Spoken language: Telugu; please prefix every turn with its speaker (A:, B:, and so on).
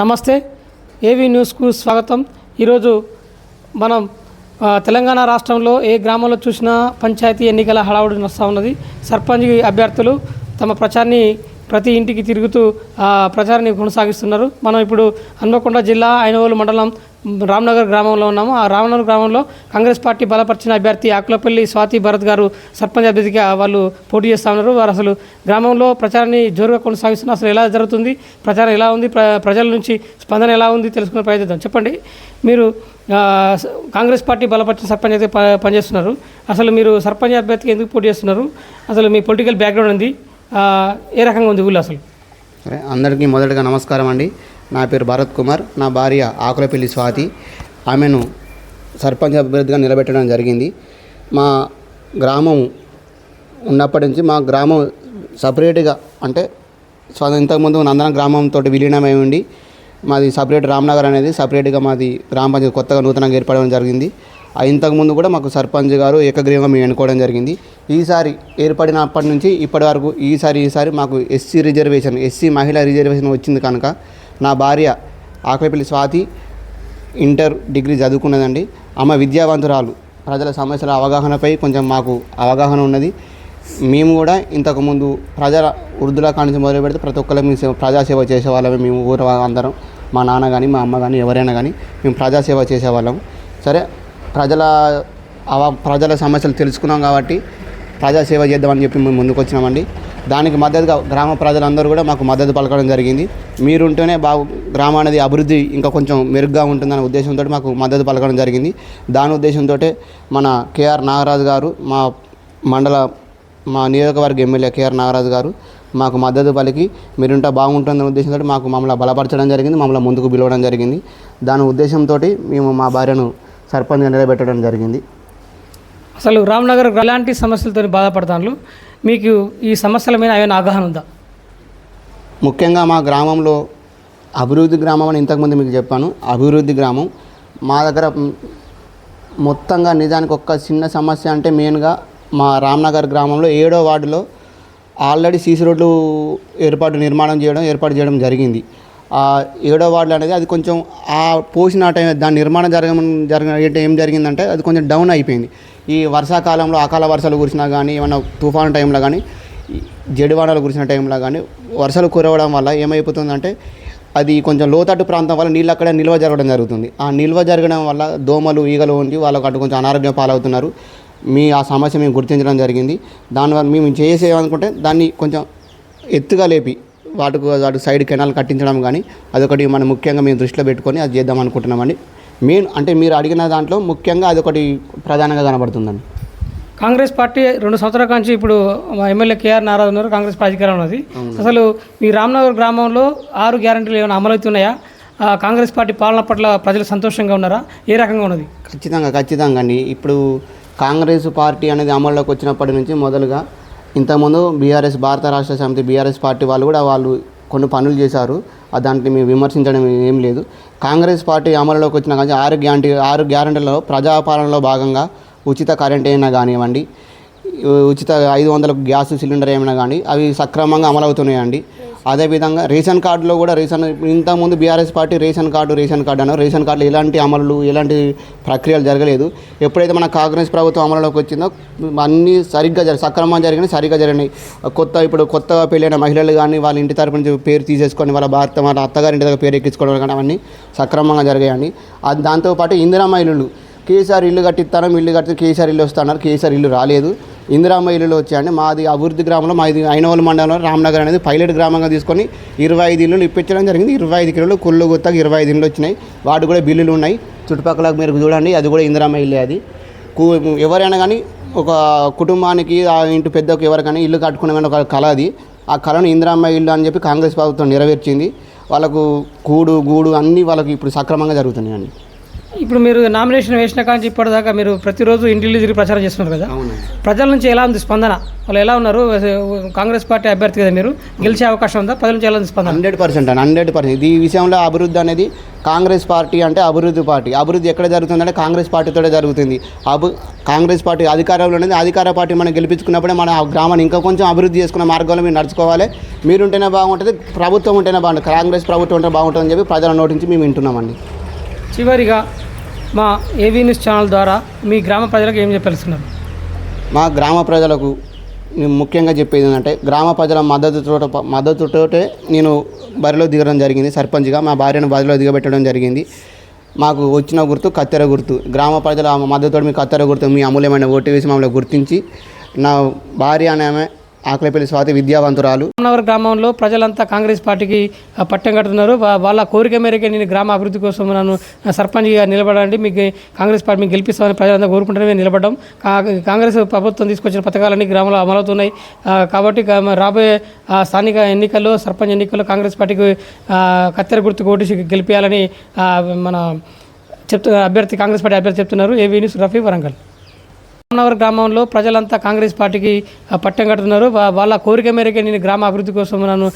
A: నమస్తే ఏవి న్యూస్కు స్వాగతం. ఈరోజు మనం తెలంగాణ రాష్ట్రంలో ఏ గ్రామంలో చూసినా పంచాయతీ ఎన్నికల హడావుడి నడుస్తూ ఉన్నది. సర్పంచ్ అభ్యర్థులు తమ ప్రచారాన్ని ప్రతి ఇంటికి తిరుగుతూ ఆ, ప్రచారాన్ని కొనసాగిస్తున్నారు. మనం ఇప్పుడు హన్మకొండ జిల్లా ఐనవోలు మండలం రామ్నగర్ గ్రామంలో ఉన్నాము. ఆ రామ్నగర్ గ్రామంలో కాంగ్రెస్ పార్టీ బలపరిచిన అభ్యర్థి ఆకులపల్లి స్వాతి భరత్ గారు సర్పంచ్ అభ్యర్థిగా వాళ్ళు పోటీ చేస్తూ ఉన్నారు. వారు అసలు గ్రామంలో ప్రచారాన్ని జోరుగా కొనసాగిస్తున్నారు. అసలు ఎలా జరుగుతుంది? ప్రచారం ఎలా ఉంది? ప్ర ప్రజల నుంచి స్పందన ఎలా ఉంది? తెలుసుకునే ప్రయత్నిద్దాం చెప్పండి. మీరు కాంగ్రెస్ పార్టీ బలపరిచిన సర్పంచ్ అయితే ప- పనిచేస్తున్నారు. అసలు మీరు సర్పంచ్ అభ్యర్థికి ఎందుకు పోటీ చేస్తున్నారు? అసలు మీ పొలిటికల్ బ్యాక్గ్రౌండ్ ఉంది ఏ రకంగా ఉంది ఊళ్ళో అసలు?
B: అందరికీ మొదటగా నమస్కారం అండి. నా పేరు భరత్ కుమార్. నా భార్య ఆకులపల్లి స్వాతి. ఆమెను సర్పంచ్ అభ్యర్థిగా నిలబెట్టడం జరిగింది. మా గ్రామం ఉన్నప్పటి నుంచి మా గ్రామం సపరేట్గా అంటే ఇంతకుముందు నందన గ్రామంతో విలీనమై ఉండి మాది సపరేట్ రామ్నగర్ అనేది సపరేట్గా మాది గ్రామ పంచాయతీ కొత్తగా నూతనంగా ఏర్పడడం జరిగింది. ఇంతకుముందు కూడా మాకు సర్పంచ్ గారు ఏకగ్రీవంగా మేము ఎన్నుకోవడం జరిగింది. ఈసారి ఏర్పడినప్పటి నుంచి ఇప్పటి వరకు ఈసారి ఈసారి మాకు ఎస్సీ రిజర్వేషన్ ఎస్సీ మహిళా రిజర్వేషన్ వచ్చింది కనుక నా భార్య ఆకలిపల్లి స్వాతి ఇంటర్ డిగ్రీ చదువుకున్నదండి. ఆమె విద్యావంతురాలు. ప్రజల సమస్యల అవగాహనపై కొంచెం మాకు అవగాహన ఉన్నది. మేము కూడా ఇంతకుముందు ప్రజల వృద్ధుల కానించి మొదలు పెడితే ప్రతి ఒక్కరు మేము సేవ- ప్రజాసేవ చేసేవాళ్ళమే మేము ఊరు అందరం మా నాన్న కానీ మా అమ్మ కానీ ఎవరైనా కానీ మేము ప్రజాసేవ చేసేవాళ్ళం. సరే ప్రజల అవ ప్రజల సమస్యలు తెలుసుకున్నాం కాబట్టి ప్రజాసేవ చేద్దామని చెప్పి మేము ముందుకు వచ్చినామండి దానికి మద్దతుగా గ్రామ ప్రజలందరూ కూడా మాకు మద్దతు పలకడం జరిగింది. మీరుంటేనే బాగు గ్రామం అనేది అభివృద్ధి ఇంకా కొంచెం మెరుగ్గా ఉంటుందనే ఉద్దేశంతో మాకు మద్దతు పలకడం జరిగింది. దాని ఉద్దేశంతో మన కేఆర్ నాగరాజు గారు మా మండల మా నియోజకవర్గ ఎమ్మెల్యే కేఆర్ నాగరాజు గారు మాకు మద్దతు పలికి మీరుంటే బాగుంటుందనే ఉద్దేశంతో మాకు మమ్మల్ని బలపరచడం జరిగింది మమ్మల్ని ముందుకు పిలవడం జరిగింది. దాని ఉద్దేశంతో మేము మా భార్యను సర్పంచ్గా నిలబెట్టడం జరిగింది.
A: అసలు రామ్నగర్ ఎలాంటి సమస్యలతో బాధపడతాను మీకు ఈ సమస్యల మీద ఏమైనా అవగాహన ఉందా?
B: ముఖ్యంగా మా గ్రామంలో అభివృద్ధి గ్రామం అని ఇంతకుముందు మీకు చెప్పాను. అభివృద్ధి గ్రామం. మా దగ్గర మొత్తంగా నిజానికి ఒక్క చిన్న సమస్య అంటే మెయిన్గా మా రామ్నగర్ గ్రామంలో ఏడో వార్డులో ఆల్రెడీ సీసీ రోడ్లు ఏర్పాటు నిర్మాణం చేయడం ఏర్పాటు చేయడం జరిగింది. ఏడో వార్డులు అనేది అది కొంచెం ఆ పోసిన టైం దాని నిర్మాణం జరగ జరగ ఏం జరిగిందంటే అది కొంచెం డౌన్ అయిపోయింది. ఈ వర్షాకాలంలో అకాల వర్షాలు కురిసినా కానీ ఏమైనా తుఫాను టైంలో కానీ జడివానాలు కురిసిన టైంలో కానీ వర్షాలు కురవడం వల్ల ఏమైపోతుందంటే అది కొంచెం లోతట్టు ప్రాంతం వల్ల నీళ్ళు అక్కడ నిల్వ జరగడం జరుగుతుంది. ఆ నిల్వ జరగడం వల్ల దోమలు ఈగలు ఉండి వాళ్ళకు అటు కొంచెం అనారోగ్యం పాలవుతున్నారు. మీ ఆ సమస్య మేము గుర్తించడం జరిగింది. దానివల్ల మేము చేసేమనుకుంటే దాన్ని కొంచెం ఎత్తుగా లేపి వాటికి వాటి సైడ్ కెనాల్ కట్టించడం కానీ అదొకటి మనం ముఖ్యంగా మేము దృష్టిలో పెట్టుకొని అది చేద్దాం అనుకుంటున్నామండి. మెయిన్ అంటే మీరు అడిగిన దాంట్లో ముఖ్యంగా అదొకటి ప్రధానంగా కనబడుతుందండి.
A: కాంగ్రెస్ పార్టీ రెండు సంవత్సరాల నుంచి ఇప్పుడు మా ఎమ్మెల్యే కేఆర్ నారాజు ఉన్నారు కాంగ్రెస్ పార్టీ అధికారం ఉన్నది అసలు మీ రామ్నగర్ గ్రామంలో ఆరు గ్యారంటీలు ఏమైనా అమలు అవుతున్నాయా ఆ, కాంగ్రెస్ పార్టీ పాలన పట్ల ప్రజలు సంతోషంగా ఉన్నారా? ఏ రకంగా ఉన్నది?
B: ఖచ్చితంగా ఖచ్చితంగా అండి. ఇప్పుడు కాంగ్రెస్ పార్టీ అనేది అమల్లోకి వచ్చినప్పటి నుంచి మొదలుగా ఇంతకుముందు బీఆర్ఎస్ భారత రాష్ట్ర సమితి బీఆర్ఎస్ పార్టీ వాళ్ళు కూడా వాళ్ళు కొన్ని పనులు చేశారు. దాంట్లో మేము విమర్శించడం ఏం లేదు. కాంగ్రెస్ పార్టీ అమలులోకి వచ్చిన కానీ ఆరు గ్యారంటీ ఆరు గ్యారంటీలో ప్రజాపాలనలో భాగంగా ఉచిత కరెంట్ అయినా కానివ్వండి ఉచిత ఐదు వందల గ్యాస్ సిలిండర్ ఏమైనా కానీ అవి సక్రమంగా అమలవుతున్నాయండి. అదేవిధంగా రేషన్ కార్డులో కూడా రేషన్ ఇంతకుముందు BRS party ration card ration card అన్నారు. రేషన్ కార్డులో ఎలాంటి అమలు ఎలాంటి ప్రక్రియలు జరగలేదు. ఎప్పుడైతే మన కాంగ్రెస్ ప్రభుత్వం అమలులోకి వచ్చిందో అన్నీ సరిగ్గా జరి సక్రమంగా జరిగినాయి సరిగ్గా జరిగినాయి. కొత్త ఇప్పుడు కొత్తగా పెళ్ళైన మహిళలు కానీ వాళ్ళ ఇంటి తరపు నుంచి పేరు తీసేసుకొని వాళ్ళ భర్త వాళ్ళ అత్తగారింటి దగ్గర పేరు ఎక్కించుకోవడం కానీ అవన్నీ సక్రమంగా జరిగాయండి. అది దాంతోపాటు ఇందిరా మహిళలు కేసీఆర్ ఇల్లు కట్టిస్తాను ఇల్లు కట్టి కేసీఆర్ ఇల్లు వస్తున్నారు కేసీఆర్ ఇల్లు రాలేదు. ఇందిరామ్మ ఇల్లులు వచ్చాయండి. మాది అభివృద్ధి గ్రామంలో మాది ఐనవల్ మండలంలో రామ్నగర్ అనేది పైలట్ గ్రామంగా తీసుకొని ఇరవై ఐదు ఇల్లులు ఇప్పించడం జరిగింది. ఇరవై ఐదు కిలోలు కుళ్ళు గుత్తగా ఇరవై ఐదు ఇల్లు వచ్చినాయి. వాటి కూడా బిల్లులు ఉన్నాయి. చుట్టుపక్కల మీరు చూడండి అది కూడా ఇందిరామ్మ ఇల్లే అది. ఎవరైనా కానీ ఒక కుటుంబానికి ఆ ఇంటి పెద్దకు ఎవరికైనా ఇల్లు కట్టుకునే ఒక కళ అది. ఆ కళను ఇందిరామ్మ ఇల్లు అని చెప్పి కాంగ్రెస్ ప్రభుత్వం నెరవేర్చింది. వాళ్ళకు కూడు గూడు అన్నీ వాళ్ళకి ఇప్పుడు సక్రమంగా జరుగుతున్నాయండి.
A: ఇప్పుడు మీరు నామినేషన్ వేసిన కాంచి ఇప్పటిదాకా మీరు ప్రతిరోజు ఇంటిల్లి తిరిగి ప్రచారం చేస్తున్నారు కదా? ప్రజల నుంచి ఎలా ఉంది స్పందన? వాళ్ళు ఎలా ఉన్నారు? కాంగ్రెస్ పార్టీ అభ్యర్థి కదా మీరు? గెలిచే అవకాశం ఉందా? ప్రజల నుంచి ఎలా ఉంది స్పందన?
B: హండ్రెడ్ పర్సెంట్ అండి హండ్రెడ్ పర్సెంట్. ఈ విషయంలో అభివృద్ధి అనేది కాంగ్రెస్ పార్టీ అంటే అభివృద్ధి పార్టీ. అభివృద్ధి ఎక్కడ జరుగుతుందంటే కాంగ్రెస్ పార్టీతోనే జరుగుతుంది. అభి కాంగ్రెస్ పార్టీ అధికారంలో అనేది అధికార పార్టీ మనం గెలిపించుకున్నప్పుడే మన ఆ గ్రామాన్ని ఇంకా కొంచెం అభివృద్ధి చేసుకున్న మార్గంలో మీరు నడుచుకోవాలి. మీరు ఉంటేనే బాగుంటుంది ప్రభుత్వం ఉంటేనే బాగుంటుంది కాంగ్రెస్ ప్రభుత్వం ఉంటే బాగుంటుందని చెప్పి ప్రజల నోటి నుంచి మేము వింటున్నామండి.
A: చివరిగా మా ఏవీ న్యూస్ ఛానల్ ద్వారా మీ గ్రామ ప్రజలకు ఏం చెప్పాల్స్తున్నారు
B: మా గ్రామ ప్రజలకు నేను ముఖ్యంగా చెప్పేది ఏంటంటే గ్రామ ప్రజల మద్దతుతో మద్దతుతోటే నేను బరిలో దిగడం జరిగింది. సర్పంచ్గా మా భార్యను బరిలో దిగబెట్టడం జరిగింది. మాకు వచ్చిన గుర్తు కత్తెర గుర్తు. గ్రామ ప్రజల మద్దతుతో మీ కత్తెర గుర్తు మీ అమూల్యమైన ఓటు వేసి మమ్మల్ని గుర్తించి నా భార్య అనే ఆమె ఆకలిపల్లి స్వాతి విద్యావంతురాలు.
A: రామనగర్ గ్రామంలో ప్రజలంతా కాంగ్రెస్ పార్టీకి పట్టం కడుతున్నారు. వాళ్ళ కోరిక మేరకే నేను గ్రామ అభివృద్ధి కోసం నన్ను సర్పంచ్గా నిలబడండి. మీకు కాంగ్రెస్ పార్టీ మీకు గెలిపిస్తామని ప్రజలంతా కోరుకుంటూనే నిలబడడం. కా- కాంగ్రెస్ ప్రభుత్వం తీసుకొచ్చిన పథకాలన్నీ గ్రామంలో అమలవుతున్నాయి. కాబట్టి రాబోయే స్థానిక ఎన్నికల్లో సర్పంచ్ ఎన్నికల్లో కాంగ్రెస్ పార్టీకి కత్తెర గుర్తు కోటి గెలిపించాలని మన చెప్తు అభ్యర్థి కాంగ్రెస్ పార్టీ అభ్యర్థి చెప్తున్నారు. AV news Rafi Warangal. రామనగర్ గ్రామంలో ప్రజలంతా కాంగ్రెస్ పార్టీకి పట్టం కడుతున్నారు. వాళ్ళ కోరిక మేరకే నేను గ్రామ అభివృద్ధి కోసం నన్ను